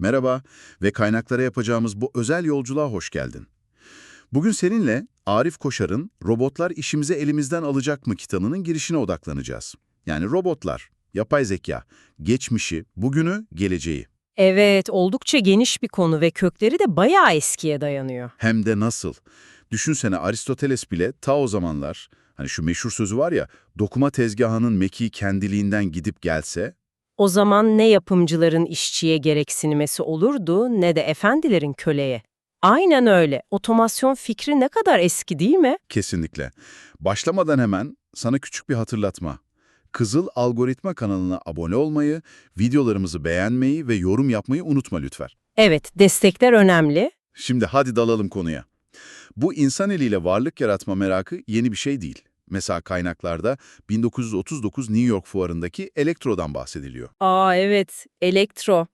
Merhaba ve kaynaklara yapacağımız bu özel yolculuğa hoş geldin. Bugün seninle Arif Koşar'ın Robotlar İşimizi Elimizden Alacak mı kitabının girişine odaklanacağız. Yani robotlar, yapay zeka, geçmişi, bugünü, geleceği. Evet, oldukça geniş bir konu ve kökleri de bayağı eskiye dayanıyor. Hem de nasıl? Düşünsene Aristoteles bile ta o zamanlar, hani şu meşhur sözü var ya, dokuma tezgahının mekiği kendiliğinden gidip gelse, O zaman ne yapımcıların işçiye gereksinmesi olurdu ne de efendilerin köleye. Aynen öyle. Otomasyon fikri ne kadar eski değil mi? kesinlikle. Başlamadan hemen sana küçük bir hatırlatma. Kızıl Algoritma kanalına abone olmayı, videolarımızı beğenmeyi ve yorum yapmayı unutma lütfen. Evet, destekler önemli. Şimdi hadi dalalım konuya. Bu insan eliyle varlık yaratma merakı yeni bir şey değil. Mesela kaynaklarda 1939 New York fuarındaki elektrodan bahsediliyor. Aa evet, elektro.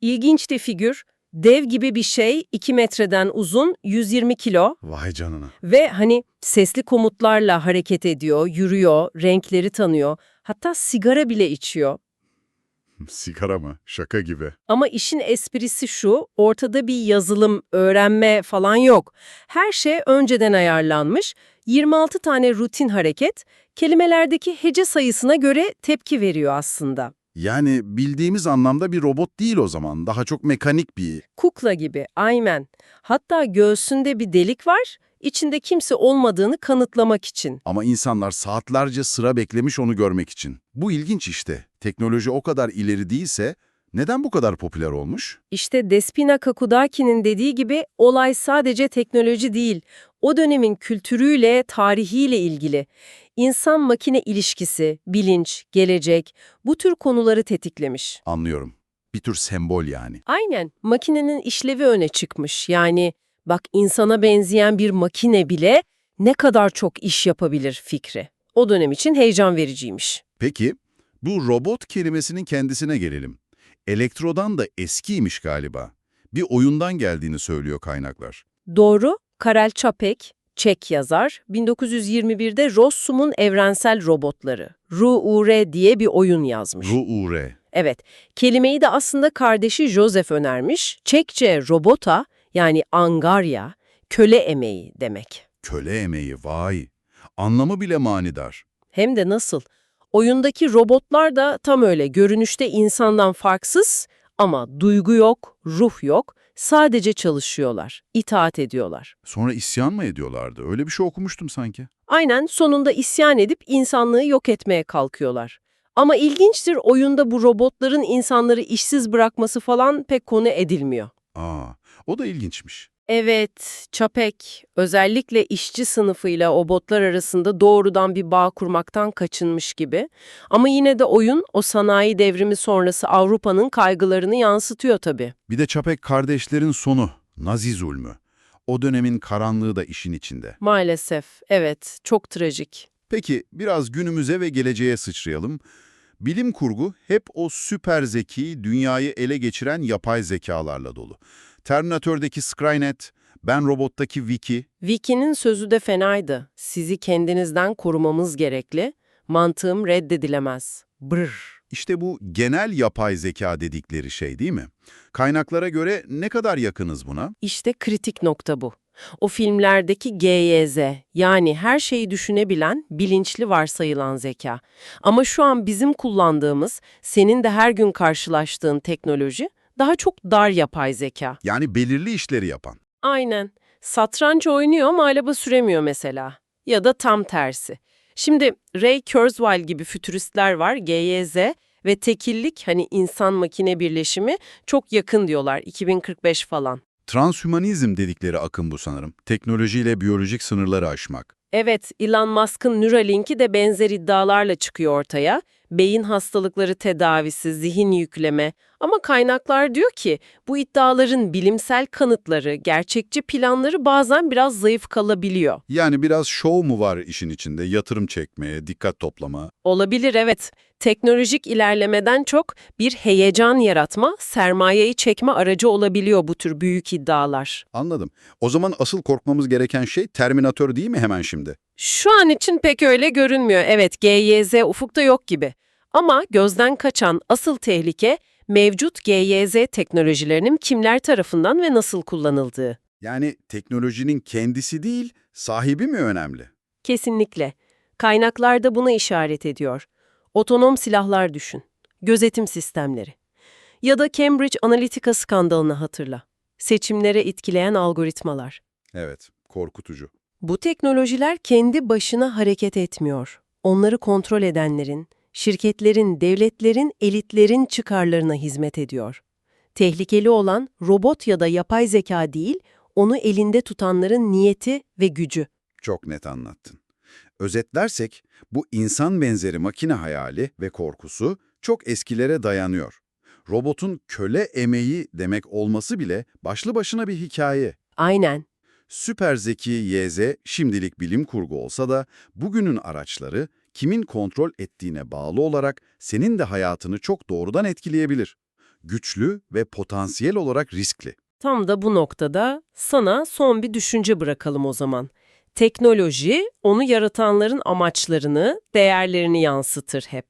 İlginç de figür. Dev gibi bir şey, 2 metreden uzun, 120 kilo Vay canına. ve hani sesli komutlarla hareket ediyor, yürüyor, renkleri tanıyor, hatta sigara bile içiyor. Sigara mı? Şaka gibi. Ama işin esprisi şu, ortada bir yazılım, öğrenme falan yok. Her şey önceden ayarlanmış, 26 tane rutin hareket, kelimelerdeki hece sayısına göre tepki veriyor aslında. Yani bildiğimiz anlamda bir robot değil o zaman. Daha çok mekanik bir... Kukla gibi, aynen. Hatta göğsünde bir delik var, içinde kimse olmadığını kanıtlamak için. Ama insanlar saatlerce sıra beklemiş onu görmek için. Bu ilginç işte. Teknoloji o kadar ileri değilse neden bu kadar popüler olmuş? İşte Despina Kakudaki'nin dediği gibi olay sadece teknoloji değil, o dönemin kültürüyle, tarihiyle ilgili. İnsan-makine ilişkisi, bilinç, gelecek, bu tür konuları tetiklemiş. Anlıyorum. Bir tür sembol yani. Aynen, makinenin işlevi öne çıkmış. Yani bak insana benzeyen bir makine bile ne kadar çok iş yapabilir fikri. O dönem için heyecan vericiymiş. Peki, bu robot kelimesinin kendisine gelelim. Elektrodan da eskiymiş galiba. Bir oyundan geldiğini söylüyor kaynaklar. Doğru, Karel Čapek, Çek yazar, 1921'de Rossum'un evrensel robotları, RUR diye bir oyun yazmış. RUR. Evet, kelimeyi de aslında kardeşi Joseph önermiş. Çekçe robota yani angarya, köle emeği demek. Köle emeği vay. Anlamı bile manidar. Hem de nasıl? Oyundaki robotlar da tam öyle görünüşte insandan farksız ama duygu yok, ruh yok, sadece çalışıyorlar, itaat ediyorlar. Sonra isyan mı ediyorlardı? Öyle bir şey okumuştum sanki. Aynen sonunda isyan edip insanlığı yok etmeye kalkıyorlar. Ama ilginçtir oyunda bu robotların insanları işsiz bırakması falan pek konu edilmiyor. Aa, o da ilginçmiş. Evet, Çapek özellikle işçi sınıfıyla o botlar arasında doğrudan bir bağ kurmaktan kaçınmış gibi. Ama yine de oyun o sanayi devrimi sonrası Avrupa'nın kaygılarını yansıtıyor tabii. Bir de Çapek kardeşlerin sonu, Nazi zulmü. O dönemin karanlığı da işin içinde. Maalesef, evet, çok trajik. Peki biraz günümüze ve geleceğe sıçrayalım. Bilim kurgu hep o süper zeki, dünyayı ele geçiren yapay zekalarla dolu. Terminator'daki Skynet, Ben Robot'taki Wiki, Vicky'nin sözü de fenaydı. Sizi kendinizden korumamız gerekli. Mantığım reddedilemez. Brr. işte bu genel yapay zeka dedikleri şey değil mi? Kaynaklara göre ne kadar yakınız buna? İşte kritik nokta bu. O filmlerdeki GYZ yani her şeyi düşünebilen, bilinçli varsayılan zeka. Ama şu an bizim kullandığımız, senin de her gün karşılaştığın teknoloji daha çok dar yapay zeka. Yani belirli işleri yapan. Aynen. Satranç oynuyor ama araba süremiyor mesela. Ya da tam tersi. Şimdi Ray Kurzweil gibi fütüristler var, GYZ ve tekillik hani insan-makine birleşimi çok yakın diyorlar 2045 falan. Transhümanizm dedikleri akım bu sanırım. Teknolojiyle biyolojik sınırları aşmak. Evet, Elon Musk'ın Neuralink'i de benzer iddialarla çıkıyor ortaya. Beyin hastalıkları tedavisi, zihin yükleme. Ama kaynaklar diyor ki bu iddiaların bilimsel kanıtları, gerçekçi planları bazen biraz zayıf kalabiliyor. Yani biraz şov mu var işin içinde? Yatırım çekmeye, dikkat toplama. Olabilir evet. Teknolojik ilerlemeden çok bir heyecan yaratma, sermayeyi çekme aracı olabiliyor bu tür büyük iddialar. Anladım. O zaman asıl korkmamız gereken şey Terminator değil mi hemen şimdi? Şu an için pek öyle görünmüyor. Evet, GYZ ufukta yok gibi. Ama gözden kaçan asıl tehlike Mevcut GYZ teknolojilerinin kimler tarafından ve nasıl kullanıldığı. Yani teknolojinin kendisi değil, sahibi mi önemli? Kesinlikle. Kaynaklar da buna işaret ediyor. Otonom silahlar düşün. Gözetim sistemleri. Ya da Cambridge Analytica skandalını hatırla. Seçimlere etkileyen algoritmalar. Evet, korkutucu. Bu teknolojiler kendi başına hareket etmiyor. Onları kontrol edenlerin, şirketlerin, devletlerin, elitlerin çıkarlarına hizmet ediyor. Tehlikeli olan robot ya da yapay zeka değil, onu elinde tutanların niyeti ve gücü. Çok net anlattın. Özetlersek, bu insan benzeri makine hayali ve korkusu çok eskilere dayanıyor. Robotun köle emeği demek olması bile başlı başına bir hikaye. Aynen. Süper zeki YZ şimdilik bilim kurgu olsa da bugünün araçları kimin kontrol ettiğine bağlı olarak senin de hayatını çok doğrudan etkileyebilir. Güçlü ve potansiyel olarak riskli. Tam da bu noktada sana son bir düşünce bırakalım o zaman. Teknoloji, onu yaratanların amaçlarını, değerlerini yansıtır hep.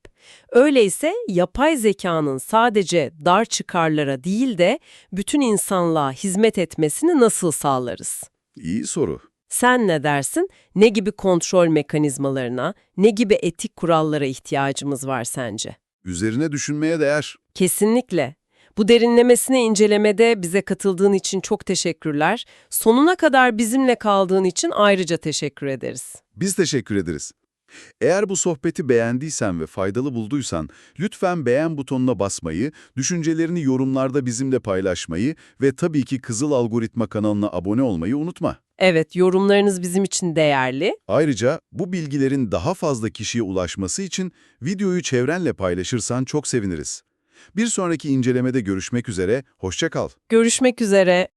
Öyleyse yapay zekanın sadece dar çıkarlara değil de bütün insanlığa hizmet etmesini nasıl sağlarız? İyi soru. Sen ne dersin? Ne gibi kontrol mekanizmalarına, ne gibi etik kurallara ihtiyacımız var sence? Üzerine düşünmeye değer. Kesinlikle. Bu derinlemesine incelemede bize katıldığın için çok teşekkürler. Sonuna kadar bizimle kaldığın için ayrıca teşekkür ederiz. Biz teşekkür ederiz. Eğer bu sohbeti beğendiysen ve faydalı bulduysan, lütfen beğen butonuna basmayı, düşüncelerini yorumlarda bizimle paylaşmayı ve tabii ki Kızıl Algoritma kanalına abone olmayı unutma. Evet, yorumlarınız bizim için değerli. Ayrıca bu bilgilerin daha fazla kişiye ulaşması için videoyu çevrenle paylaşırsan çok seviniriz. Bir sonraki incelemede görüşmek üzere, hoşça kal. Görüşmek üzere.